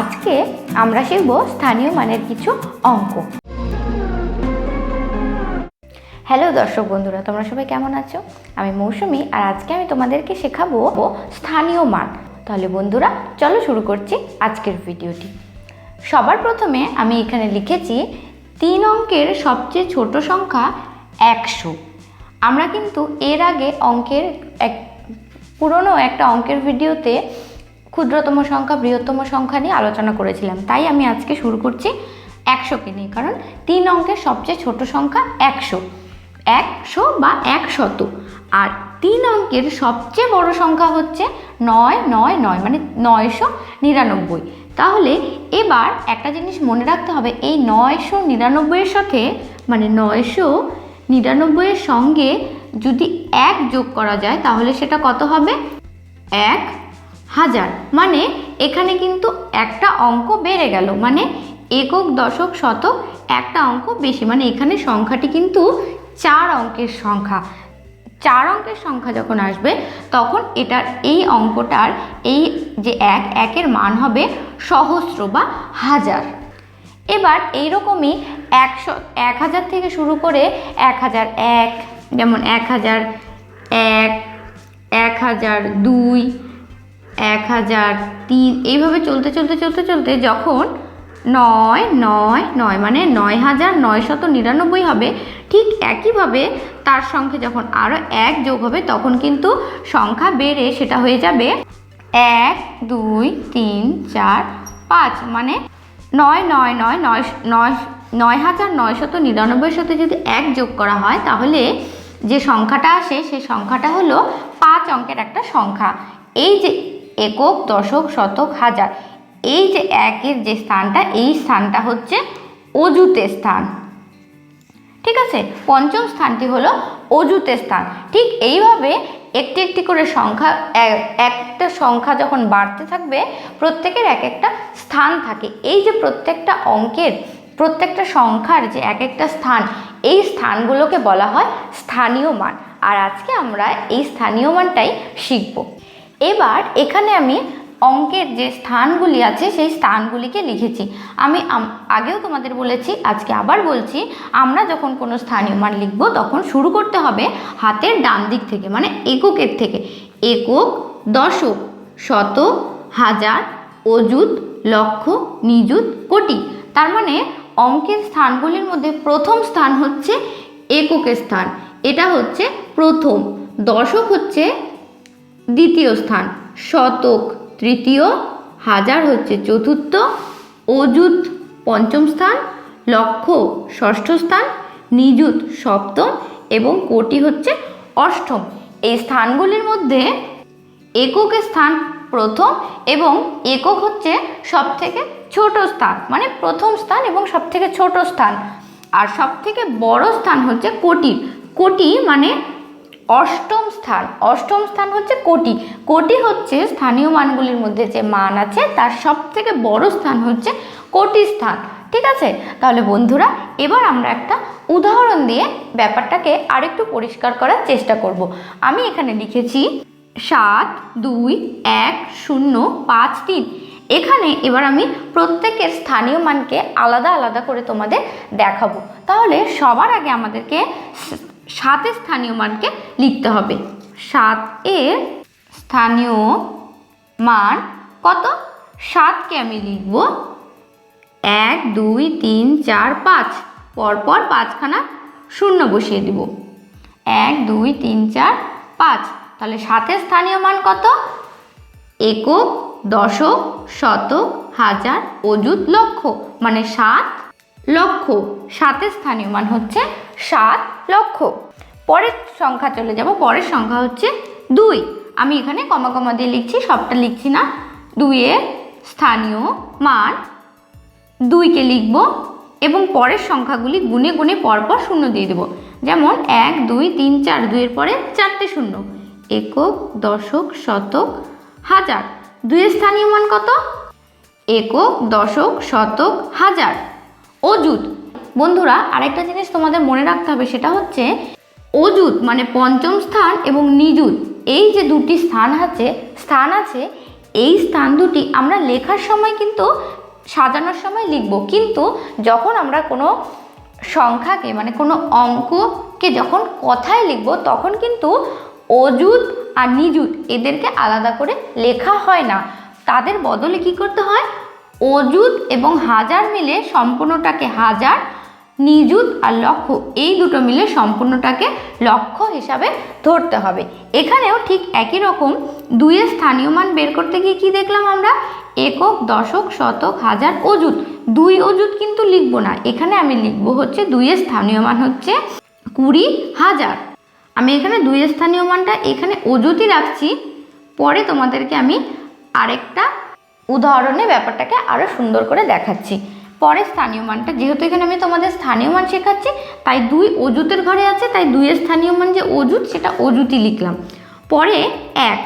আজকে আমরা শিখব স্থানীয় মানের কিছু অঙ্ক। হ্যালো দর্শক বন্ধুরা, তোমরা সবাই কেমন আছো? আমি মৌসুমি আর আজকে আমি তোমাদেরকে শেখাবো স্থানীয় মান। তাহলে বন্ধুরা, চলো শুরু করছি আজকের ভিডিওটি। সবার প্রথমে আমি এখানে লিখেছি, তিন অঙ্কের সবচেয়ে ছোট সংখ্যা একশো। আমরা কিন্তু এর আগে অঙ্কের এক, পুরনো একটা অঙ্কের ভিডিওতে ক্ষুদ্রতম সংখ্যা, বৃহত্তম সংখ্যা নিয়ে আলোচনা করেছিলাম। তাই আমি আজকে শুরু করছি একশোকে নিয়ে, কারণ তিন অঙ্কের সবচেয়ে ছোট সংখ্যা একশো। একশো বা একশত। আর তিন অঙ্কের সবচেয়ে বড় সংখ্যা হচ্ছে নয় নয় নয় মানে নয়শো নিরানব্বই। তাহলে এবার একটা জিনিস মনে রাখতে হবে, এই নয়শো নিরানব্বইয়ের সাথে মানে নয়শো নিরানব্বইয়ের সঙ্গে যদি এক যোগ করা যায়, তাহলে সেটা কত হবে? এক হাজার। মানে এখানে কিন্তু একটা অঙ্ক বেড়ে গেল। মানে একক, দশক, শতক, একটা অঙ্ক বেশি। মানে এখানে সংখ্যাটি কিন্তু চার অঙ্কের সংখ্যা। চার অঙ্কের সংখ্যা যখন আসবে, তখন এটার এই অঙ্কটার এই যে এক, একের মান হবে সহস্র বা হাজার। এবার এইরকমই একশো, এক হাজার থেকে শুরু করে এক হাজার এক, যেমন এক হাজার এক এক হাজার দুই এক হাজার তিন। এইভাবে চলতে চলতে চলতে চলতে যখন নয় নয় নয় মানে নয় হাজার নয়শত নিরানব্বই হবে, ঠিক একইভাবে তার সঙ্গে যখন আরও এক যোগ হবে, তখন কিন্তু সংখ্যা বেড়ে সেটা হয়ে যাবে এক, দুই, তিন, চার, পাঁচ। মানে নয় নয় নয় নয় নয় নয় হাজার নয়শত নিরানব্বইয়ের সাথে যদি এক যোগ করা হয়, তাহলে যে সংখ্যাটা আসে সেই সংখ্যাটা হলো পাঁচ অঙ্কের একটা সংখ্যা। এই যে একক, দশক, শতক, হাজার। এই যে একের যে স্থানটা, এই স্থানটা হচ্ছে অজুতে স্থান। ঠিক আছে? পঞ্চম স্থানটি হলো অজুতে স্থান। ঠিক এইভাবে একটি একটি করে সংখ্যা একটা সংখ্যা যখন বাড়তে থাকবে, প্রত্যেকের এক একটা স্থান থাকে। এই যে প্রত্যেকটা অঙ্কের, প্রত্যেকটা সংখ্যার যে এক একটা স্থান, এই স্থানগুলোকে বলা হয় স্থানীয় মান। আর আজকে আমরা এই স্থানীয় মানটাই শিখব। এবার এখানে আমি অঙ্কের যে স্থানগুলি আছে, সেই স্থানগুলিকে লিখেছি। আমি আগেও তোমাদের বলেছি, আজকে আবার বলছি, আমরা যখন কোনো স্থানীয় মান লিখব, তখন শুরু করতে হবে হাতের ডান দিক থেকে মানে এককের থেকে। একক, দশক শত হাজার, অযুত, লক্ষ, নিযুত, কোটি। তার মানে অঙ্কের স্থানগুলির মধ্যে প্রথম স্থান হচ্ছে এককের স্থান। এটা হচ্ছে প্রথম। দশক হচ্ছে দ্বিতীয় স্থান, শতক তৃতীয়, হাজার হচ্ছে চতুর্থ, অযুত পঞ্চম স্থান, লক্ষ ষষ্ঠ স্থান, নিযুত সপ্তম এবং কোটি হচ্ছে অষ্টম। এই স্থানগুলির মধ্যে এককের স্থান প্রথম এবং একক হচ্ছে সব থেকে ছোট স্থান মানে প্রথম স্থান এবং সব থেকে ছোট স্থান। আর সব থেকে বড় স্থান হচ্ছে কোটি কোটি মানে অষ্টম স্থান। অষ্টম স্থান হচ্ছে কোটি। কোটি হচ্ছে স্থানীয় মানগুলির মধ্যে যে মান আছে, তার সব থেকে বড় স্থান হচ্ছে কোটি স্থান। ঠিক আছে? তাহলে বন্ধুরা, এবার আমরা একটা উদাহরণ দিয়ে ব্যাপারটাকে আরেকটু পরিষ্কার করার চেষ্টা করব। আমি এখানে লিখেছি সাত, দুই, এক, শূন্য, পাঁচ, তিন। এখানে এবার আমি প্রত্যেকের স্থানীয় মানকে আলাদা আলাদা করে তোমাদের দেখাবো। তাহলে সবার আগে আমাদেরকে স- সাতের স্থানীয় মানকে লিখতে হবে। সাত এর স্থানীয় মান কত? সাতকে আমি লিখব এক, দুই, তিন, চার, পাঁচ। পরপর পাঁচখানা শূন্য বসিয়ে দেব। এক, দুই, তিন, চার, পাঁচ। তাহলে সাতের স্থানীয় মান কত? একক, দশক, শতক, হাজার, অযুত লক্ষ। মানে সাত লক্ষ। সাতের স্থানীয় মান হচ্ছে সাত লক্ষ। পরের সংখ্যা চলে যাব, পরের সংখ্যা হচ্ছে দুই। আমি এখানে কমা কমা দিয়ে লিখছি, সবটা লিখছি না। দুইয়ের স্থানীয় মান দুইকে লিখব এবং পরের সংখ্যাগুলি গুনে গুনে পরপর শূন্য দিয়ে দেবো। যেমন এক, দুই, তিন, চার, দুইয়ের পরে চারটে শূন্য। একক, দশক, শতক, হাজার। দুইয়ের স্থানীয় মান কত? একক, দশক, শতক, হাজার। অযুত। বন্ধুরা, আরেকটা জিনিস তোমাদের মনে রাখতে হবে, সেটা হচ্ছে অযুত মানে পঞ্চম স্থান এবং নিযুত। এই যে দুটি স্থান আছে স্থান আছে, এই স্থান দুটি আমরা লেখার সময় কিন্তু সাজানোর সময় লিখব। কিন্তু যখন আমরা কোনো সংখ্যাকে মানে কোনো অঙ্ককে যখন কথায় লিখব, তখন কিন্তু অজুত আর নিযুত এদেরকে আলাদা করে লেখা হয় না। তাদের বদলে কি করতে হয়? অজুত এবং হাজার মিলে সম্পূর্ণটাকে হাজার, নিযুত আর লক্ষ্য এই দুটো মিলে সম্পূর্ণটাকে লক্ষ্য হিসাবে ধরতে হবে। এখানেও ঠিক একই রকম দুইয়ের স্থানীয় মান বের করতে গিয়ে কি দেখলাম আমরা? একক, দশক, শতক, হাজার অজুত দুই অজুত কিন্তু লিখব না। এখানে আমি লিখব হচ্ছে দুইয়ের স্থানীয় মান হচ্ছে কুড়ি হাজার। আমি এখানে দুইয়ের স্থানীয় মানটা এখানে অজুতই রাখছি। পরে তোমাদেরকে আমি আরেকটা উদাহরণে ব্যাপারটাকে আরও সুন্দর করে দেখাচ্ছি। পরে স্থানীয় মানটা, যেহেতু এখানে আমি তোমাদের স্থানীয় মান শেখাচ্ছি, তাই দুই অজুতের ঘরে আছে, তাই দুইয়ের স্থানীয় মান যে অজুত সেটা অজুতই লিখলাম। পরে এক।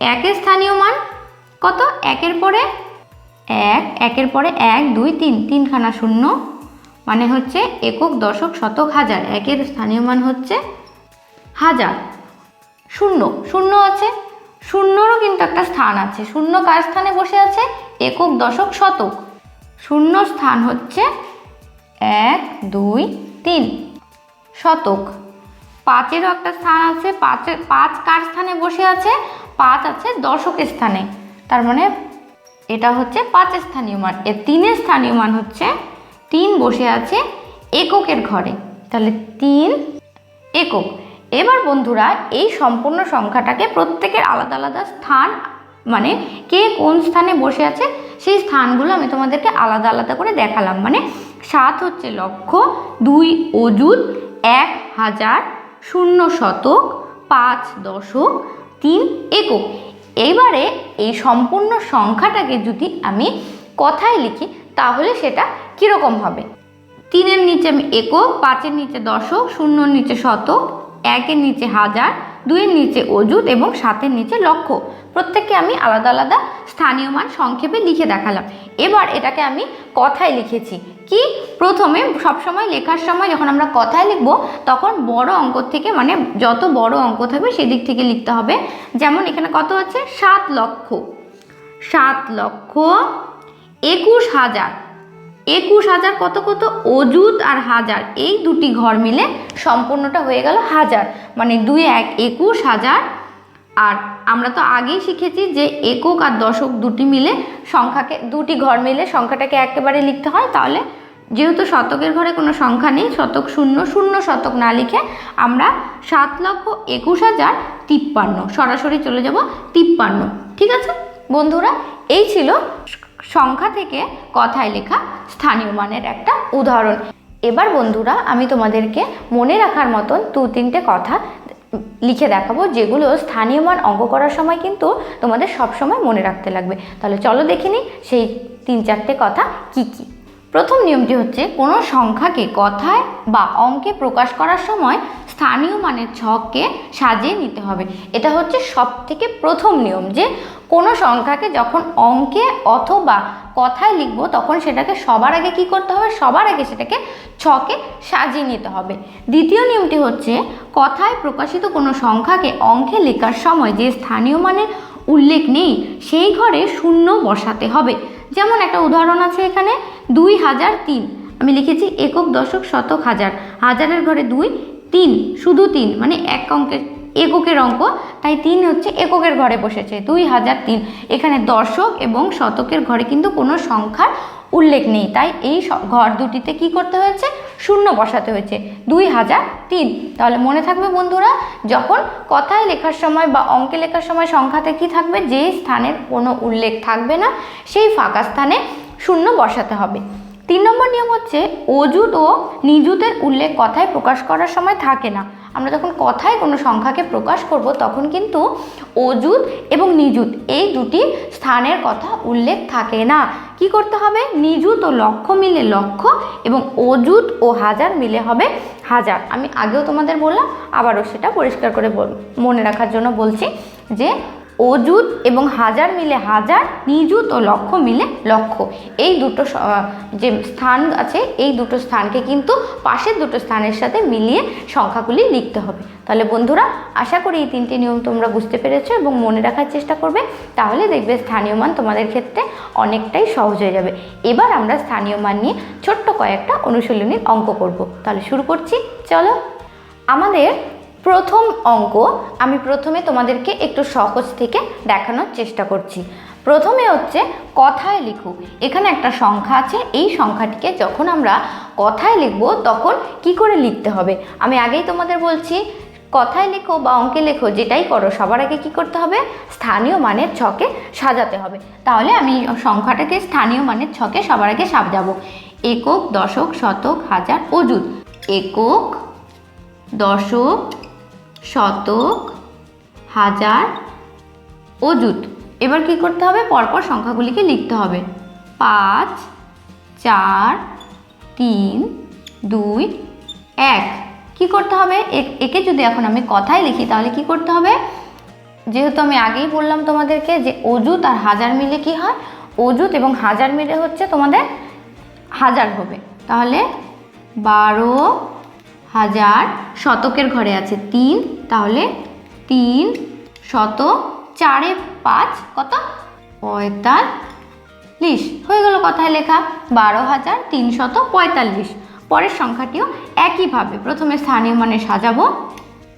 একের স্থানীয় মান কত? একের পরে এক, একের পরে এক, দুই, তিন, তিনখানা শূন্য মানে হচ্ছে একক দশক শতক হাজার। একের স্থানীয় মান হচ্ছে হাজার। শূন্য শূন্য আছে। শূন্যরও কিন্তু একটা স্থান আছে। শূন্য কার স্থানে বসে আছে? একক, দশক, শতক। শূন্য স্থান হচ্ছে এক, দুই, তিন। শতক। পাঁচেরও একটা স্থান আছে। পাঁচের পাঁচ কার স্থানে বসে আছে? পাঁচ আছে দশকের স্থানে। তার মানে এটা হচ্ছে পাঁচ স্থানীয় মান। এর তিনের স্থানীয় মান হচ্ছে তিন বসে আছে এককের ঘরে। তাহলে তিন একক। এবার বন্ধুরা, এই সম্পূর্ণ সংখ্যাটাকে প্রত্যেকের আলাদা আলাদা স্থান মানে কে কোন স্থানে বসে আছে, সেই স্থানগুলো আমি তোমাদেরকে আলাদা আলাদা করে দেখালাম। মানে সাত হচ্ছে লক্ষ দুই অজুত এক হাজার, শূন্য শতক, পাঁচ দশক, তিন একক। এইবারে এই সম্পূর্ণ সংখ্যাটাকে যদি আমি কথায় লিখি, তাহলে সেটা কীরকম হবে? তিনের নিচে আমি একক, পাঁচের নিচে দশক, শূন্যর নিচে শতক একের নিচে হাজার, দুইয়ের নিচে অজুত এবং সাতের নিচে লক্ষ। প্রত্যেককে আমি আলাদা আলাদা স্থানীয় মান সংক্ষেপে লিখে দেখালাম। এবার এটাকে আমি কথায় লিখেছি। কি? প্রথমে সবসময় লেখার সময় যখন আমরা কথায় লিখব, তখন বড় অঙ্ক থেকে মানে যত বড় অঙ্ক থাকবে সেদিক থেকে লিখতে হবে। যেমন এখানে কত আছে সাত লক্ষ। সাত লক্ষ একুশ হাজার। একুশ হাজার কত কত? অজুত আর হাজার। এই দুটি ঘর মিলে সম্পূর্ণটা হয়ে গেল হাজার। মানে দুই এক একুশ হাজার। আর আমরা তো আগেই শিখেছি যে একক আর দশক দুটি মিলে সংখ্যাকে দুটি ঘর মিলে সংখ্যাটাকে একেবারে লিখতে হয়। তাহলে যেহেতু শতকের ঘরে কোনো সংখ্যা নেই, শতক শূন্য শূন্য শতক না লিখে আমরা সাত লক্ষ একুশ হাজার তিপ্পান্ন, সরাসরি চলে যাব তিপ্পান্ন। ঠিক আছে? বন্ধুরা, এই ছিল সংখ্যা থেকে কথায় লেখা স্থানীয় মানের একটা উদাহরণ। এবার বন্ধুরা, আমি তোমাদেরকে মনে রাখার মতন দু তিনটে কথা লিখে দেখাবো, যেগুলো স্থানীয় মান অঙ্ক করার সময় কিন্তু তোমাদের সব সময় মনে রাখতে লাগবে। তাহলে চলো দেখে নিই সেই তিন চারটে কথা কি কি। প্রথম নিয়মটি হচ্ছে, কোনো সংখ্যাকে কথায় বা অঙ্কে প্রকাশ করার সময় স্থানীয় মানের ছককে সাজিয়ে নিতে হবে। এটা হচ্ছে সব থেকে প্রথম নিয়ম যে কোনো সংখ্যাকে যখন অঙ্কে অথবা কথায় লিখব, তখন সেটাকে সবার আগে কি করতে হবে? সবার আগে সেটাকে ছকে সাজিয়ে নিতে হবে। দ্বিতীয় নিয়মটি হচ্ছে, কথায় প্রকাশিত কোনো সংখ্যাকে অঙ্কে লেখার সময় যে স্থানীয় মানের উল্লেখ নেই, সেই ঘরে শূন্য বসাতে হবে। যেমন একটা উদাহরণ আছে এখানে, দুই হাজার তিন। আমি লিখেছি একক দশক শতক হাজার। হাজারের ঘরে দুই, তিন, শুধু তিন মানে এক অঙ্কের এককের অঙ্ক, তাই তিন হচ্ছে এককের ঘরে বসেছে, দুই হাজার তিন। এখানে দর্শক এবং শতকের ঘরে কিন্তু কোনো সংখ্যার উল্লেখ নেই, তাই এই ঘর দুটিতে কি করতে হয়েছে? শূন্য বসাতে হয়েছে, দুই হাজার তিন। তাহলে মনে থাকবে বন্ধুরা, যখন কথায় লেখার সময় বা অঙ্কে লেখার সময় সংখ্যাতে কি থাকবে? যে স্থানের কোনো উল্লেখ থাকবে না, সেই ফাঁকা স্থানে শূন্য বসাতে হবে। তিন নম্বর নিয়ম হচ্ছে অজুত ও নিযুতের উল্লেখ কথায় প্রকাশ করার সময় থাকে না। আমরা যখন কথায় কোনো সংখ্যাকে প্রকাশ করব, তখন কিন্তু অজুত এবং নিযুত এই দুটি স্থানের কথা উল্লেখ থাকে না। কি করতে হবে? নিযুত ও লক্ষ মিলে লক্ষ এবং অজুত ও হাজার মিলে হবে হাজার। আমি আগেও তোমাদের বললাম, আবারও সেটা পরিষ্কার করে মনে রাখার জন্য বলছি যে অজুত এবং হাজার মিলে হাজার, নিযুত ও লক্ষ মিলে লক্ষ। এই দুটো যে স্থান আছে, এই দুটো স্থানকে কিন্তু পাশের দুটো স্থানের সাথে মিলিয়ে সংখ্যাগুলি লিখতে হবে। তাহলে বন্ধুরা, আশা করি এই তিনটি নিয়ম তোমরা বুঝতে পেরেছ এবং মনে রাখার চেষ্টা করবে। তাহলে দেখবে স্থানীয় মান তোমাদের ক্ষেত্রে অনেকটাই সহজ হয়ে যাবে। এবার আমরা স্থানীয় মান নিয়ে ছোট্ট কয়েকটা অনুশীলনীর অঙ্ক করব। তাহলে শুরু করছি। চলো, আমাদের প্রথম অঙ্ক, আমি প্রথমে তোমাদেরকে একটু সহজ থেকে দেখানোর চেষ্টা করছি। প্রথমে হচ্ছে কথায় লিখো। এখানে একটা সংখ্যা আছে, এই সংখ্যাটিকে যখন আমরা কথায় লিখব, তখন কি করে লিখতে হবে? আমি আগেই তোমাদের বলছি, কথায় লেখো বা অঙ্কে লেখো, যেটাই করো, সবার আগে কি করতে হবে? স্থানীয় মানের ছকে সাজাতে হবে। তাহলে আমি সংখ্যাটাকে স্থানীয় মানের ছকে সবার আগে সাজাবো। একক, দশক, শতক, হাজার, অযুত। একক, দশক শতক, হাজার, অযুত। এবার কি করতে হবে? পরপর সংখ্যাগুলিকে লিখতে হবে। পাঁচ, চার, তিন, দুই, এক। কি করতে হবে? একে যদি এখন আমি কথায় লিখি, তাহলে কি করতে হবে? যেহেতু আমি আগেই বললাম তোমাদেরকে যে অজুত আর হাজার মিলে কি হয়? অজুত এবং হাজার মিলে হচ্ছে তোমাদের হাজার হবে। তাহলে বারো হাজার শতকের ঘরে আছে তিন, তাহলে তিন শত চারে পাঁচ কত? পঁয়তাল্লিশ। হয়ে গেল কথায় লেখা। বারো হাজার তিনশত পঁয়তাল্লিশ। পরের সংখ্যাটিও একইভাবে প্রথমে স্থানীয় মানে সাজাবো।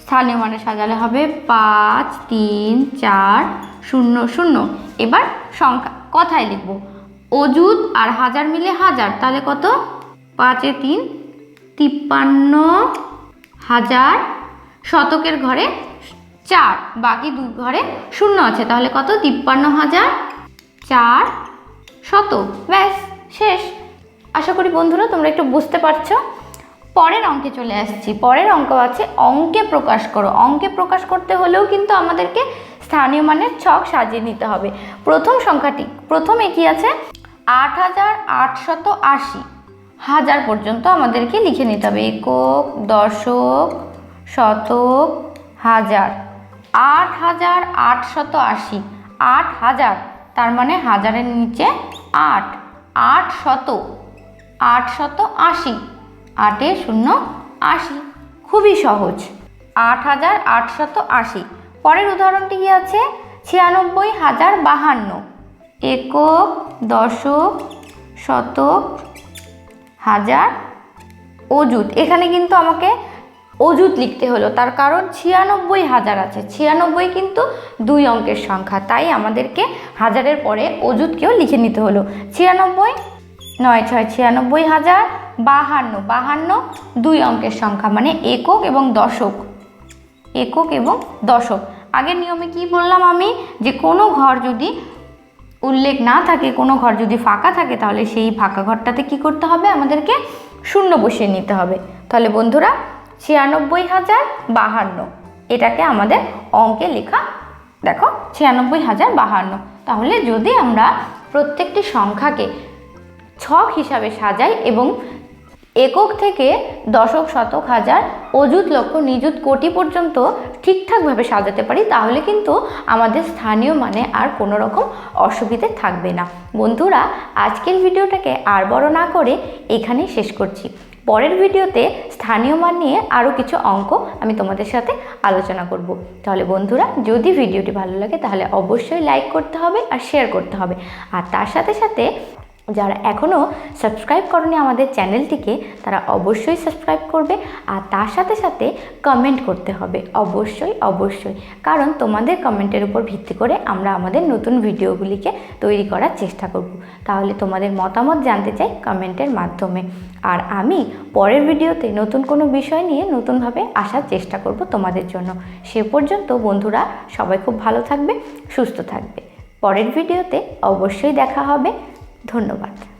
স্থানীয় মানে সাজালে হবে পাঁচ, তিন, চার, শূন্য শূন্য। এবার সংখ্যা কথায় লিখব। অজুত আর হাজার মিলে হাজার, তাহলে কত? পাঁচে তিন তিপ্পান্ন হাজার শতকের ঘরে চার, বাকি দু ঘরে শূন্য আছে। তাহলে কত? তিপ্পান্ন হাজার চার শত। ব্যাস, শেষ। আশা করি বন্ধুরা, তোমরা একটু বুঝতে পারছ। পরের অঙ্কে চলে আসছি। পরের অঙ্ক আছে, অঙ্কে প্রকাশ করো। অঙ্কে প্রকাশ করতে হলেও কিন্তু আমাদেরকে স্থানীয় মানের ছক সাজিয়ে নিতে হবে। প্রথম সংখ্যাটি, প্রথমে কি আছে? আট হাজার আটশত আশি। হাজার পর্যন্ত আমাদেরকে লিখে নিতে হবে। একক, দশক, শতক, হাজার। আট হাজার আটশত আশি। আট হাজার, তার মানে হাজারের নিচে আট। আট শত আট শত আশি। আটে শূন্য আশি। খুবই সহজ। আট হাজার আটশত আশি। পরের উদাহরণটি কী আছে? ছিয়ানব্বই হাজার বাহান্ন। একক, দশক, শতক হাজার অজুত এখানে কিন্তু আমাকে অজুত লিখতে হলো। তার কারণ ছিয়ানব্বই হাজার আছে। ছিয়ানব্বই কিন্তু দুই অঙ্কের সংখ্যা। তাই আমাদেরকে হাজারের পরে অজুতকেও লিখে নিতে হলো। ছিয়ানব্বই নয় ছয়, ছিয়ানব্বই হাজার বাহান্ন। বাহান্ন দুই অঙ্কের সংখ্যা মানে একক এবং দশক। একক এবং দশক। আগের নিয়মে কি বললাম আমি? যে কোনো ঘর যদি উল্লেখ না থাকে, কোনো ঘর যদি ফাঁকা থাকে তাহলে সেই ফাঁকা ঘরটাতে কি করতে হবে? আমাদেরকে শূন্য বসিয়ে নিতে হবে। তাহলে বন্ধুরা, ছিয়ানব্বই হাজার বাহান্ন, এটাকে আমাদের অঙ্কে লেখা, দেখো, ছিয়ানব্বই হাজার বাহান্ন। তাহলে যদি আমরা প্রত্যেকটি সংখ্যাকে ছক হিসাবে সাজাই এবং একক থেকে দশক, শতক, হাজার, অযুত লক্ষ, নিযুত কোটি পর্যন্ত ঠিকঠাকভাবে সাজাতে পারি, তাহলে কিন্তু আমাদের স্থানীয় মানে আর কোনো রকম অসুবিধে থাকবে না। বন্ধুরা, আজকের ভিডিওটাকে আর বড় না করে এখানেই শেষ করছি। পরের ভিডিওতে স্থানীয় মান নিয়ে আরও কিছু অঙ্ক আমি তোমাদের সাথে আলোচনা করব। তাহলে বন্ধুরা, যদি ভিডিওটি ভালো লাগে তাহলে অবশ্যই লাইক করতে হবে আর শেয়ার করতে হবে। আর তার সাথে সাথে যারা এখনও সাবস্ক্রাইব করনি আমাদের চ্যানেলটিকে, তারা অবশ্যই সাবস্ক্রাইব করবে আর তার সাথে সাথে কমেন্ট করতে হবে। অবশ্যই অবশ্যই। কারণ তোমাদের কমেন্টের উপর ভিত্তি করে আমরা আমাদের নতুন ভিডিওগুলিকে তৈরি করার চেষ্টা করব। তাহলে তোমাদের মতামত জানতে চাই কমেন্টের মাধ্যমে। আর আমি পরের ভিডিওতে নতুন কোনো বিষয় নিয়ে নতুনভাবে আসার চেষ্টা করব তোমাদের জন্য। সে পর্যন্ত বন্ধুরা সবাই খুব ভালো থাকবে, সুস্থ থাকবে। পরের ভিডিওতে অবশ্যই দেখা হবে। ধন্যবাদ।